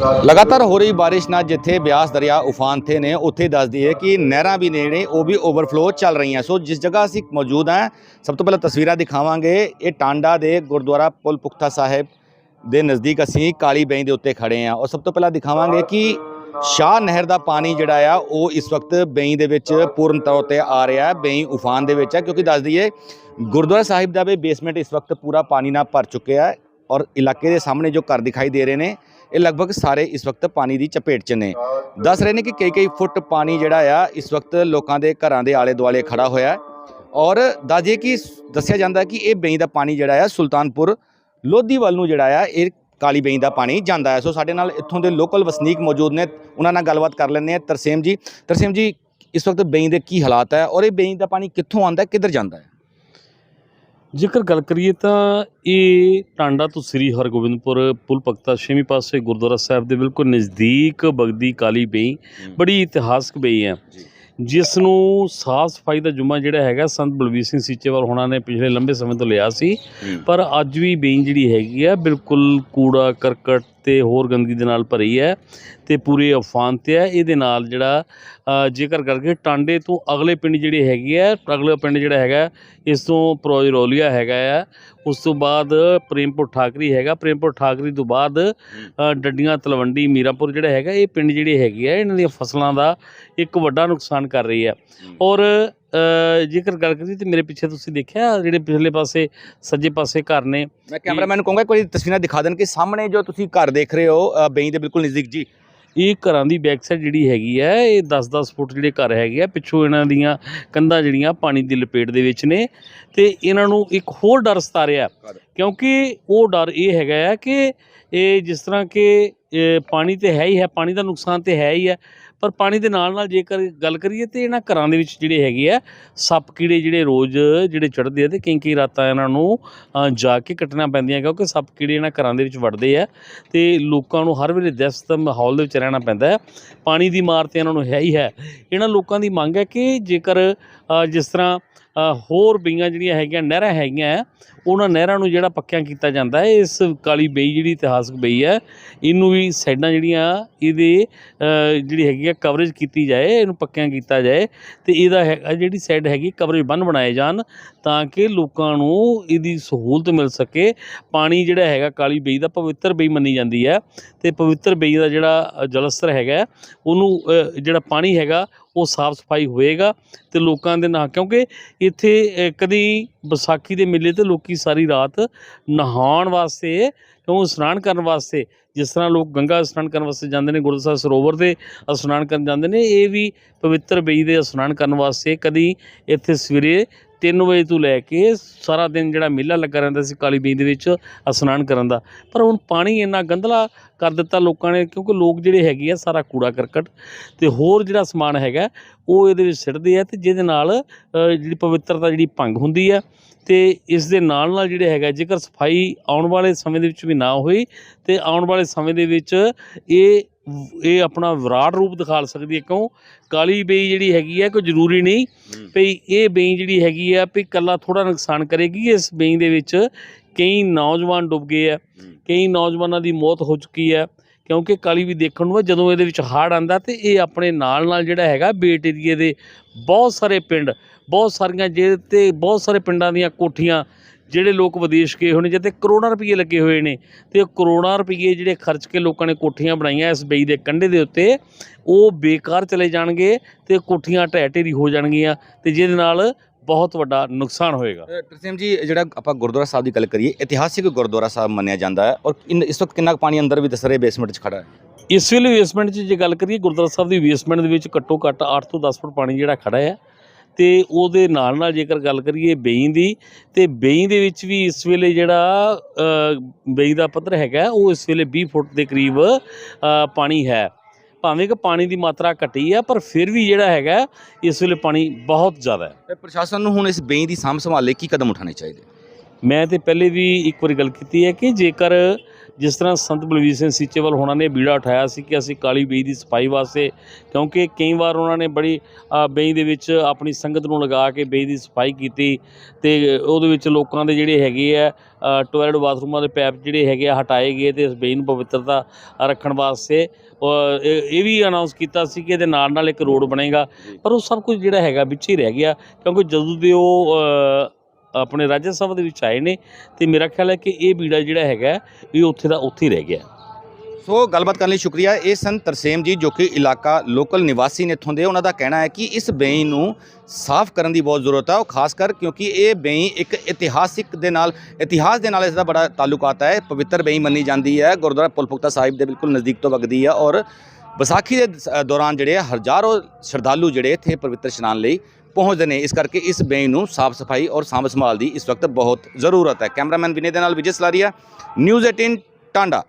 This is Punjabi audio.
ਲਗਾਤਾਰ ਹੋ ਰਹੀ ਬਾਰਿਸ਼ ਨਾਲ ਜਿੱਥੇ ਬਿਆਸ ਦਰਿਆ ਉਫਾਨ ਤੇ ਨੇ, ਉੱਥੇ ਦੱਸਦੀ ਹੈ ਕਿ ਨਹਿਰਾਂ ਵੀ ਨੇੜੇ, ਉਹ ਵੀ ਓਵਰਫਲੋ ਚੱਲ ਰਹੀਆਂ। ਸੋ ਜਿਸ ਜਗ੍ਹਾ ਅਸੀਂ ਮੌਜੂਦ ਹਾਂ, ਸਭ ਤੋਂ ਪਹਿਲਾਂ ਤਸਵੀਰਾਂ ਦਿਖਾਵਾਂਗੇ। ਇਹ ਟਾਂਡਾ ਦੇ ਗੁਰਦੁਆਰਾ ਪੁਲ ਪੁਖਤਾ ਸਾਹਿਬ ਦੇ ਨਜ਼ਦੀਕ ਅਸੀਂ ਕਾਲੀ ਬੈਂ ਦੇ ਉੱਤੇ ਖੜੇ ਹਾਂ। ਔਰ ਸਭ ਤੋਂ ਪਹਿਲਾਂ ਦਿਖਾਵਾਂਗੇ ਕਿ ਸ਼ਾਹ ਨਹਿਰ ਦਾ ਪਾਣੀ ਜਿਹੜਾ ਆ, ਉਹ ਇਸ ਵਕਤ ਬੈਂ ਦੇ ਵਿੱਚ ਪੂਰਨ ਤੌਰ ਤੇ ਆ ਰਿਹਾ ਹੈ ਬੈਂ ਉਫਾਨ ਦੇ ਵਿੱਚ ਹੈ, ਕਿਉਂਕਿ ਦੱਸ ਦਈਏ ਗੁਰਦੁਆਰਾ ਸਾਹਿਬ ਦਾ ਵੀ ਬੇਸਮੈਂਟ ਇਸ ਵਕਤ ਪੂਰਾ ਪਾਣੀ ਨਾਲ ਭਰ ਚੁੱਕਿਆ ਹੈ। ਔਰ ਇਲਾਕੇ ਦੇ ਸਾਹਮਣੇ ਜੋ ਘਰ ਦਿਖਾਈ ਦੇ ਰਹੇ ਨੇ ਇਹ ਲਗਭਗ ਸਾਰੇ ਇਸ ਵਕਤ ਪਾਣੀ ਦੀ ਚਪੇਟ 'ਚ ਨੇ। ਦੱਸ ਰਹੇ ਨੇ ਕਿ ਕਈ ਕਈ ਫੁੱਟ ਪਾਣੀ ਜਿਹੜਾ ਆ, ਇਸ ਵਕਤ ਲੋਕਾਂ ਦੇ ਘਰਾਂ ਦੇ ਆਲੇ ਦੁਆਲੇ ਖੜਾ ਹੋਇਆ ਹੈ। ਔਰ ਦੱਸਦੇ ਕਿ ਦੱਸਿਆ ਜਾਂਦਾ ਕਿ ਇਹ ਬੇਈ ਦਾ ਪਾਣੀ ਜਿਹੜਾ ਆ, ਸੁਲਤਾਨਪੁਰ ਲੋਧੀ ਵੱਲ ਨੂੰ ਜਿਹੜਾ ਆ, ਇਹ ਕਾਲੀ ਬੇਈ ਦਾ ਪਾਣੀ ਜਾਂਦਾ ਹੈ। ਸੋ ਸਾਡੇ ਨਾਲ ਇੱਥੋਂ ਦੇ ਲੋਕਲ ਵਸਨੀਕ ਮੌਜੂਦ ਨੇ, ਉਹਨਾਂ ਨਾਲ ਗੱਲਬਾਤ ਕਰ ਲੈਂਦੇ ਆ ਤਰਸੇਮ ਜੀ ਤਰਸੇਮ ਜੀ, ਇਸ ਵਕਤ ਬੇਈ ਦੇ ਕੀ ਹਾਲਾਤ ਹੈ? ਔਰ ਇਹ ਬੇਈ ਦਾ ਪਾਣੀ ਕਿੱਥੋਂ ਆਉਂਦਾ ਕਿੱਧਰ ਜਾਂਦਾ ਹੈ? ਜੇਕਰ ਗੱਲ ਕਰੀਏ ਤਾਂ ਇਹ ਟਾਂਡਾ ਤੋਂ ਸ੍ਰੀ ਹਰਗੋਬਿੰਦਪੁਰ ਪੁਲ ਪਕਤਾ ਛੇਵੀਂ ਪਾਸੇ ਗੁਰਦੁਆਰਾ ਸਾਹਿਬ ਦੇ ਬਿਲਕੁਲ ਨਜ਼ਦੀਕ ਬਗਦੀ ਕਾਲੀ ਬਈ ਬੜੀ ਇਤਿਹਾਸਕ ਬਈ ਹੈ। ਜਿਸ ਨੂੰ ਸਾਫ਼ ਸਫ਼ਾਈ ਦਾ ਜੁਮਾ ਜਿਹੜਾ ਹੈਗਾ ਸੰਤ ਬਲਵੀਰ ਸਿੰਘ ਸੀਚੇਵਾਲ ਹੋਣਾ ਨੇ ਪਿਛਲੇ ਲੰਬੇ ਸਮੇਂ ਤੋਂ ਲਿਆ ਸੀ। ਪਰ ਅੱਜ ਵੀ ਬੇਈ ਜਿਹੜੀ ਹੈਗੀ ਆ ਬਿਲਕੁਲ ਕੂੜਾ ਕਰਕਟ ਤੇ ਹੋਰ ਗੰਦਗੀ ਦੇ ਨਾਲ ਭਰੀ ਹੈ ਤੇ ਪੂਰੇ ਅਫਾਨ ਤੇ ਹੈ। ਇਹਦੇ ਨਾਲ ਜਿਹੜਾ ਜੇਕਰ ਕਰਕੇ ਟਾਂਡੇ ਤੋਂ ਅਗਲੇ ਪਿੰਡ ਜਿਹੜੇ ਹੈਗੇ ਆ ਅਗਲਾ ਪਿੰਡ ਜਿਹੜਾ ਹੈਗਾ ਇਸ ਤੋਂ ਪ੍ਰੋਜਰੋਲੀਆ ਹੈਗਾ ਆ। ਉਸ ਤੋਂ ਬਾਅਦ ਪ੍ਰੇਮਪੁਰ ਠਾਕਰੀ ਹੈਗਾ। ਪ੍ਰੇਮਪੁਰ ਠਾਕਰੀ ਤੋਂ ਬਾਅਦ ਡੱਡੀਆਂ ਤਲਵੰਡੀ ਮੀਰਾਪੁਰ ਜਿਹੜਾ ਹੈਗਾ ਇਹ ਪਿੰਡ ਜਿਹੜੇ ਹੈਗੇ ਆ ਇਹਨਾਂ ਦੀਆਂ ਫਸਲਾਂ ਦਾ ਇੱਕ ਵੱਡਾ ਨੁਕਸਾਨ ਕਰ ਰਹੀ ਹੈ। ਔਰ ਜੇਕਰ ਗੱਲ ਕਰੀਏ ਤੇ ਮੇਰੇ ਪਿੱਛੇ ਤੁਸੀਂ ਦੇਖਿਆ ਜਿਹੜੇ ਪਿਛਲੇ ਪਾਸੇ ਸੱਜੇ ਪਾਸੇ ਘਰ ਨੇ ਮੈਂ ਕੈਮਰਾਮੈਨ ਨੂੰ ਕਹੂੰਗਾ ਕੋਈ ਤਸਵੀਰਾਂ ਦਿਖਾ ਦੇਣ ਕਿ ਸਾਹਮਣੇ ਜੋ ਤੁਸੀਂ ਘਰ ਦੇਖ ਰਹੇ ਹੋ ਬੇਈ ਦੇ ਬਿਲਕੁਲ ਨਜ਼ਦੀਕ ਜੀ ਇਹ ਘਰਾਂ ਦੀ ਬੈਕ ਸਾਈਡ ਜਿਹੜੀ ਹੈਗੀ ਹੈ ਇਹ 10-10 ਫੁੱਟ ਜਿਹੜੇ ਘਰ ਹੈਗੇ ਆ ਪਿੱਛੋਂ ਇਹਨਾਂ ਦੀਆਂ ਕੰਧਾਂ ਜਿਹੜੀਆਂ ਪਾਣੀ ਦੀ ਲਪੇਟ ਦੇ ਵਿੱਚ ਨੇ ਤੇ ਇਹਨਾਂ ਨੂੰ ਇੱਕ ਹੋਰ ਡਰ ਸਤਾ ਰਿਹਾ? ਕਿਉਂਕਿ ਉਹ ਡਰ ਇਹ ਹੈਗਾ ਹੈ ਕਿ ਇਹ ਜਿਸ ਤਰ੍ਹਾਂ ਕਿ ਪਾਣੀ ਤੇ ਹੈ ਹੀ ਹੈ ਪਾਣੀ ਦਾ ਨੁਕਸਾਨ ਤੇ ਹੈ ਹੀ ਹੈ ਪਰ ਪਾਣੀ ਦੇ ਨਾਲ ਨਾਲ ਜੇਕਰ ਗੱਲ ਕਰੀਏ ਤੇ ਇਹਨਾਂ ਘਰਾਂ ਦੇ ਵਿੱਚ ਜਿਹੜੇ ਹੈਗੇ ਆ, ਸੱਪ ਕੀੜੇ ਜਿਹੜੇ ਰੋਜ਼ ਜਿਹੜੇ ਚੜ੍ਹਦੇ ਆ ਤੇ ਕਈ ਕਈ ਰਾਤਾਂ ਇਹਨਾਂ ਨੂੰ ਜਾ ਕੇ ਕੱਟਣਾ ਪੈਂਦੀਆਂ ਕਿਉਂਕਿ ਸੱਪ ਕੀੜੇ ਇਹਨਾਂ ਘਰਾਂ ਦੇ ਵਿੱਚ ਵੜਦੇ ਆ ਤੇ ਲੋਕਾਂ ਨੂੰ ਹਰ ਵੇਲੇ ਦਹਿਸ਼ਤ ਮਾਹੌਲ ਦੇ ਵਿੱਚ ਰਹਿਣਾ ਪੈਂਦਾ ਹੈ। ਪਾਣੀ ਦੀ ਮਾਰ ਤੇ ਇਹਨਾਂ ਨੂੰ ਹੈ ਹੀ ਹੈ। ਇਹਨਾਂ ਲੋਕਾਂ ਦੀ ਮੰਗ ਹੈ ਕਿ ਜੇਕਰ ਜਿਸ ਤਰ੍ਹਾਂ ਹੋਰ ਬਈਆਂ ਜਿਹੜੀਆਂ ਹੈਗੀਆਂ, ਨਹਿਰਾਂ ਹੈਗੀਆਂ ਉਹਨਾਂ ਨਹਿਰਾਂ ਨੂੰ ਜਿਹੜਾ ਪੱਕਿਆਂ ਕੀਤਾ ਜਾਂਦਾ ਹੈ ਇਸ ਕਾਲੀ ਬਈ ਜਿਹੜੀ ਇਤਿਹਾਸਕ ਬਈ ਹੈ ਇਹਨੂੰ ਵੀ ਸਾਈਡਾਂ ਜਿਹੜੀਆਂ ਇਹਦੇ ਜਿਹੜੀ ਹੈਗੀ ਆ ਕਵਰੇਜ ਕੀਤੀ ਜਾਏ ਇਹਨੂੰ ਪੱਕਿਆਂ ਕੀਤਾ ਜਾਏ ਤੇ ਇਹਦਾ ਹੈਗਾ ਜਿਹੜੀ ਸਾਈਡ ਹੈਗੀ ਕਵਰੇਜ ਬੰਨ ਬਣਾਏ ਜਾਣ ਤਾਂ ਕਿ ਲੋਕਾਂ ਨੂੰ ਇਹਦੀ ਸਹੂਲਤ ਮਿਲ ਸਕੇ। ਪਾਣੀ ਜਿਹੜਾ ਹੈਗਾ ਕਾਲੀ ਬਈ ਦਾ ਪਵਿੱਤਰ ਬਈ ਮੰਨੀ ਜਾਂਦੀ ਹੈ ਤੇ ਪਵਿੱਤਰ ਬਈ ਦਾ ਜਿਹੜਾ ਜਲਸਤਰ ਹੈਗਾ ਉਹਨੂੰ ਜਿਹੜਾ ਪਾਣੀ ਹੈਗਾ ਉਹ ਸਾਫ਼ ਸਫ਼ਾਈ ਹੋਏਗਾ ਤੇ ਲੋਕਾਂ ਦੇ ਨਾਲ ਕਿਉਂਕਿ ਇੱਥੇ ਅ, ਕਦੀ ਵਿਸਾਖੀ ਦੇ ਮੇਲੇ ਤੇ ਲੋਕੀ ਸਾਰੀ ਰਾਤ ਨਹਾਉਣ ਵਾਸਤੇ ਕਿਉਂ ਇਸ਼ਨਾਨ ਕਰਨ ਵਾਸਤੇ? ਜਿਸ ਤਰ੍ਹਾਂ ਲੋਕ ਗੰਗਾ ਇਸ਼ਨਾਨ ਕਰਨ ਵਾਸਤੇ ਜਾਂਦੇ ਨੇ, ਗੁਰਦੁਆਰਾ ਸਰੋਵਰ ਦੇ ਇਸ਼ਨਾਨ ਕਰਨ ਜਾਂਦੇ ਨੇ, ਇਹ ਵੀ ਪਵਿੱਤਰ ਬਈ ਦੇ ਇਸ਼ਨਾਨ ਕਰਨ ਵਾਸਤੇ ਕਦੀ ਇੱਥੇ ਸਵੇਰੇ 3 ਵਜੇ ਤੋਂ ਲੈ ਕੇ ਸਾਰਾ ਦਿਨ ਜਿਹੜਾ ਮੇਲਾ ਲੱਗਾ ਰਹਿੰਦਾ ਸੀ ਕਾਲੀ ਬਈ ਦੇ ਵਿੱਚ ਇਸ਼ਨਾਨ ਕਰਨ ਦਾ। ਪਰ ਹੁਣ ਪਾਣੀ ਇੰਨਾ ਗੰਧਲਾ ਕਰ ਦਿੱਤਾ ਲੋਕਾਂ ਨੇ, ਕਿਉਂਕਿ ਲੋਕ ਜਿਹੜੇ ਹੈਗੇ ਆ ਸਾਰਾ ਕੂੜਾ ਕਰਕਟ ਤੇ ਹੋਰ ਜਿਹੜਾ ਸਮਾਨ ਹੈਗਾ, ਉਹ ਇਹਦੇ ਵਿੱਚ ਸਿੱਟਦੇ ਆ ਤੇ ਜਿਹਦੇ ਨਾਲ ਜਿਹੜੀ ਪਵਿੱਤਰਤਾ ਜਿਹੜੀ ਭੰਗ ਹੁੰਦੀ ਆ ਤੇ ਇਸ ਦੇ ਨਾਲ ਨਾਲ ਜਿਹੜੇ ਹੈਗਾ ਜੇਕਰ ਸਫ਼ਾਈ ਆਉਣ ਵਾਲੇ ਸਮੇਂ ਦੇ ਵਿੱਚ ਵੀ ਨਾ ਹੋਈ ਤੇ ਆਉਣ ਵਾਲੇ ਸਮੇਂ ਦੇ ਵਿੱਚ ਇਹ ਇਹ ਆਪਣਾ ਵਿਰਾਟ ਰੂਪ ਦਿਖਾ ਸਕਦੀ ਹੈ। ਕਿਉਂ? ਕਾਲੀ ਬਈ ਜਿਹੜੀ ਹੈਗੀ ਹੈ ਕੋਈ ਜ਼ਰੂਰੀ ਨਹੀਂ ਭਈ ਇਹ ਬਈ ਜਿਹੜੀ ਹੈਗੀ ਆ ਵੀ ਕੱਲਾ ਥੋੜਾ ਨੁਕਸਾਨ ਕਰੇਗੀ ਇਸ ਬਈ ਦੇ ਵਿੱਚ। ਕਈ ਨੌਜਵਾਨ ਡੁੱਬ ਗਏ ਆ ਕਈ ਨੌਜਵਾਨਾਂ ਦੀ ਮੌਤ ਹੋ ਚੁੱਕੀ ਹੈ ਕਿਉਂਕਿ ਕਾਲੀ ਵੀ ਦੇਖਣ ਨੂੰ ਆ, ਜਦੋਂ ਇਹਦੇ ਵਿੱਚ ਹਾੜ ਆਂਦਾ ਤੇ ਇਹ ਆਪਣੇ ਨਾਲ ਨਾਲ ਜਿਹੜਾ ਹੈਗਾ ਬੇਟ ਏਰੀਏ ਦੇ ਬਹੁਤ ਸਾਰੇ ਪਿੰਡ ਬਹੁਤ ਸਾਰੀਆਂ ਜੇ ਤੇ ਬਹੁਤ ਸਾਰੇ ਪਿੰਡਾਂ ਦੀਆਂ ਕੋਠੀਆਂ ਜਿਹੜੇ ਲੋਕ ਵਿਦੇਸ਼ ਗਏ ਹੋਏ ਨੇ ਜਿੱਥੇ ਕਰੋੜਾਂ ਰੁਪਏ ਲੱਗੇ ਹੋਏ ਨੇ ਤੇ ਕਰੋੜਾਂ ਰੁਪਏ ਜਿਹੜੇ ਖਰਚ ਕੇ ਲੋਕਾਂ ਨੇ ਕੋਠੀਆਂ ਬਣਾਈਆਂ ਇਸ ਬਈ ਦੇ ਕੰਢੇ ਦੇ ਉੱਤੇ ਉਹ ਬੇਕਾਰ ਚਲੇ ਜਾਣਗੇ ਤੇ ਕੋਠੀਆਂ ਢਹਿ ਢੇਰੀ ਹੋ ਜਾਣਗੀਆਂ ਤੇ ਜਿਹਦੇ ਨਾਲ ਬਹੁਤ ਵੱਡਾ ਨੁਕਸਾਨ ਹੋਏਗਾ। ਤਰਸੇਮ ਜੀ ਜਿਹੜਾ ਆਪਾਂ ਗੁਰਦੁਆਰਾ ਸਾਹਿਬ ਦੀ ਗੱਲ ਕਰੀਏ ਇਤਿਹਾਸਿਕ ਗੁਰਦੁਆਰਾ ਸਾਹਿਬ ਮੰਨਿਆ ਜਾਂਦਾ ਹੈ ਔਰ ਇਸ ਵਕਤ ਕਿੰਨਾ ਪਾਣੀ ਅੰਦਰ ਵੀ ਦੱਸ ਰਹੇ ਬੇਸਮੈਂਟ 'ਚ ਖੜਾ ਹੈ? ਇਸ ਵੇਲੇ ਵੇਸਮੈਂਟ 'ਚ ਜੇ ਗੱਲ ਕਰੀਏ ਗੁਰਦੁਆਰਾ ਸਾਹਿਬ ਦੀ ਵੇਸਮੈਂਟ ਦੇ ਵਿੱਚ ਘੱਟੋ ਘੱਟ 8 ਤੋਂ 10 ਫੁੱਟ ਪਾਣੀ ਜਿਹੜਾ ਖੜਾ ਹੈ ਤੇ ਉਹਦੇ ਨਾਲ ਨਾਲ ਜੇਕਰ ਗੱਲ ਕਰੀਏ ਬੇਈ ਦੀ ਤੇ ਬੇਈ ਦੇ ਵਿੱਚ ਵੀ ਇਸ ਵੇਲੇ ਜਿਹੜਾ ਬੇਈ ਦਾ ਪੱਧਰ ਹੈਗਾ ਉਹ ਇਸ ਵੇਲੇ 20 ਫੁੱਟ ਦੇ ਕਰੀਬ ਪਾਣੀ ਹੈ। ਭਾਵੇਂ ਕਿ ਪਾਣੀ ਦੀ ਮਾਤਰਾ ਘਟੀ ਹੈ ਪਰ ਫਿਰ ਵੀ ਜਿਹੜਾ ਹੈਗਾ ਇਸ ਵੇਲੇ ਪਾਣੀ ਬਹੁਤ ਜ਼ਿਆਦਾ ਹੈ। ਤੇ ਪ੍ਰਸ਼ਾਸਨ ਨੂੰ ਹੁਣ ਇਸ ਬੇਈ ਦੀ ਸਾਂਭ ਸੰਭਾਲ ਲਈ ਕੀ ਕਦਮ ਉਠਾਉਣੇ ਚਾਹੀਦੇ? ਮੈਂ ਤੇ ਪਹਿਲੇ ਵੀ ਇੱਕ ਵਾਰੀ ਗੱਲ ਕੀਤੀ ਹੈ ਕਿ ਜੇਕਰ ਜਿਸ ਤਰ੍ਹਾਂ ਸੰਤ ਬਲਵੀਰ ਸਿੰਘ ਸੀਚੇਵਾਲ ਹੋਣਾ ਨੇ ਬੀੜਾ ਉਠਾਇਆ ਸੀ ਕਿ ਅਸੀਂ ਕਾਲੀ ਬੇਈ ਦੀ ਸਫ਼ਾਈ ਵਾਸਤੇ, ਕਿਉਂਕਿ ਕਈ ਵਾਰ ਉਹਨਾਂ ਨੇ ਬੜੀ ਬੇਈ ਦੇ ਵਿੱਚ ਆਪਣੀ ਸੰਗਤ ਨੂੰ ਲਗਾ ਕੇ ਬੇਈ ਦੀ ਸਫ਼ਾਈ ਕੀਤੀ ਤੇ ਉਹਦੇ ਵਿੱਚ ਲੋਕਾਂ ਦੇ ਜਿਹੜੇ ਹੈਗੇ ਆ ਟੋਇਲਟ ਬਾਥਰੂਮਾਂ ਦੇ ਪੈਪ ਜਿਹੜੇ ਹੈਗੇ ਆ ਹਟਾਏ ਗਏ ਤੇ ਇਸ ਬੇਈ ਨੂੰ ਪਵਿੱਤਰਤਾ ਰੱਖਣ ਵਾਸਤੇ ਇਹ ਵੀ ਅਨਾਉਂਸ ਕੀਤਾ ਸੀ ਕਿ ਇਹਦੇ ਨਾਲ ਨਾਲ ਇੱਕ ਰੋਡ ਬਣੇਗਾ, ਪਰ ਉਹ ਸਭ ਕੁਝ ਜਿਹੜਾ ਹੈਗਾ ਵਿੱਚ ਹੀ ਰਹਿ ਗਿਆ, ਕਿਉਂਕਿ ਜਦੋਂ ਦੇ ਉਹ ਆਪਣੇ ਰਾਜ ਸਭਾ ਦੇ ਵਿੱਚ ਆਏ ਨੇ ਤੇ ਮੇਰਾ ਖਿਆਲ ਹੈ ਕਿ ਇਹ ਬੀੜਾ ਜਿਹੜਾ ਹੈਗਾ, ਇਹ ਉੱਥੇ ਦਾ ਉੱਥੇ ਹੀ ਰਹਿ ਗਿਆ। ਸੋ ਗੱਲਬਾਤ ਕਰਨ ਲਈ ਸ਼ੁਕਰੀਆ। ਇਹ ਸਨ ਤਰਸੇਮ ਜੀ ਜੋ ਕਿ ਇਲਾਕਾ ਲੋਕਲ ਨਿਵਾਸੀ ਨੇ ਇੱਥੋਂ ਦੇ, ਉਹਨਾਂ ਦਾ ਕਹਿਣਾ ਹੈ ਕਿ ਇਸ ਬੇਈ ਨੂੰ ਸਾਫ਼ ਕਰਨ ਦੀ ਬਹੁਤ ਜ਼ਰੂਰਤ ਹੈ ਉਹ ਖਾਸ ਕਰ ਕਿਉਂਕਿ ਇਹ ਬੇਈ ਇੱਕ ਇਤਿਹਾਸਿਕ ਦੇ ਨਾਲ, ਇਤਿਹਾਸ ਦੇ ਨਾਲ ਇਸ ਦਾ ਬੜਾ ਤਾਲੁਕਾਤ ਹੈ ਪਵਿੱਤਰ ਬੇਈ ਮੰਨੀ ਜਾਂਦੀ ਹੈ। ਗੁਰਦੁਆਰਾ ਪੁਲਪੁਖਤਾ ਸਾਹਿਬ ਦੇ ਬਿਲਕੁਲ ਨਜ਼ਦੀਕ ਤੋਂ ਵਗਦੀ ਹੈ ਔਰ ਵਿਸਾਖੀ ਦੇ ਦੌਰਾਨ ਜਿਹੜੇ ਆ ਹਜ਼ਾਰਾਂ ਸ਼ਰਧਾਲੂ ਜਿਹੜੇ ਇੱਥੇ ਪਵਿੱਤਰ ਇਸ਼ਨਾਨ ਲਈ ਪਹੁੰਚਦੇ ਨੇ। ਇਸ ਕਰਕੇ ਇਸ ਬੇਈ ਨੂੰ ਸਾਫ਼ ਸਫ਼ਾਈ ਔਰ ਸਾਂਭ ਸੰਭਾਲ ਦੀ ਇਸ ਵਕਤ ਬਹੁਤ ਜ਼ਰੂਰਤ ਹੈ। ਕੈਮਰਾਮੈਨ ਵਿਨੇ ਦੇ ਨਾਲ ਵਿਜੇ ਸਲਾਰੀਆ, ਨਿਊਜ਼ 18 ਟਾਂਡਾ।